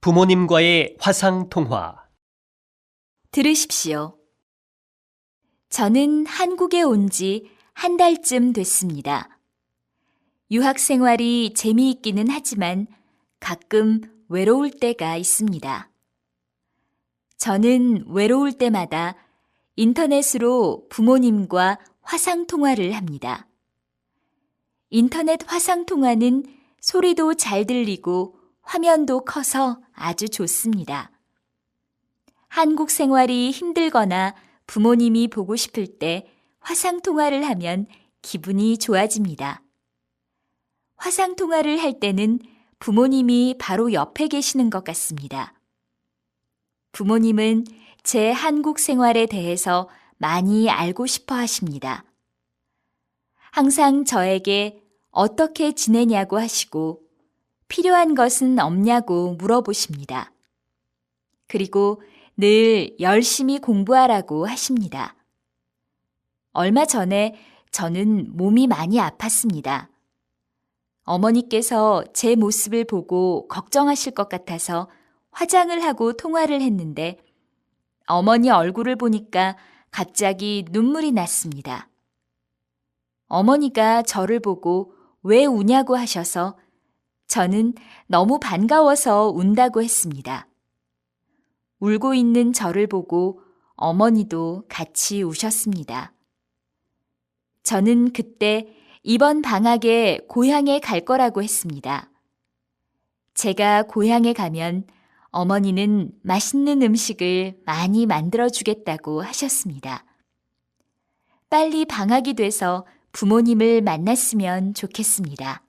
부모님과의 화상 통화. 들으십시오. 저는 한국에 온 지 한 달쯤 됐습니다. 유학 생활이 재미있기는 하지만 가끔 외로울 때가 있습니다. 저는 외로울 때마다 인터넷으로 부모님과 화상 통화를 합니다. 인터넷 화상 통화는 소리도 잘 들리고 화면도 커서 아주 좋습니다. 한국 생활이 힘들거나 부모님이 보고 싶을 때 화상 통화를 하면 기분이 좋아집니다. 화상 통화를 할 때는 부모님이 바로 옆에 계시는 것 같습니다. 부모님은 제 한국 생활에 대해서 많이 알고 싶어 하십니다. 항상 저에게 어떻게 지내냐고 하시고 필요한 것은 없냐고 물어보십니다. 그리고 늘 열심히 공부하라고 하십니다. 얼마 전에 저는 몸이 많이 아팠습니다. 어머니께서 제 모습을 보고 걱정하실 것 같아서 화장을 하고 통화를 했는데 어머니 얼굴을 보니까 갑자기 눈물이 났습니다. 어머니가 저를 보고 왜 우냐고 하셔서 저는 너무 반가워서 운다고 했습니다. 울고 있는 저를 보고 어머니도 같이 우셨습니다. 저는 그때 이번 방학에 고향에 갈 거라고 했습니다. 제가 고향에 가면 어머니는 맛있는 음식을 많이 만들어 주겠다고 하셨습니다. 빨리 방학이 돼서 부모님을 만났으면 좋겠습니다.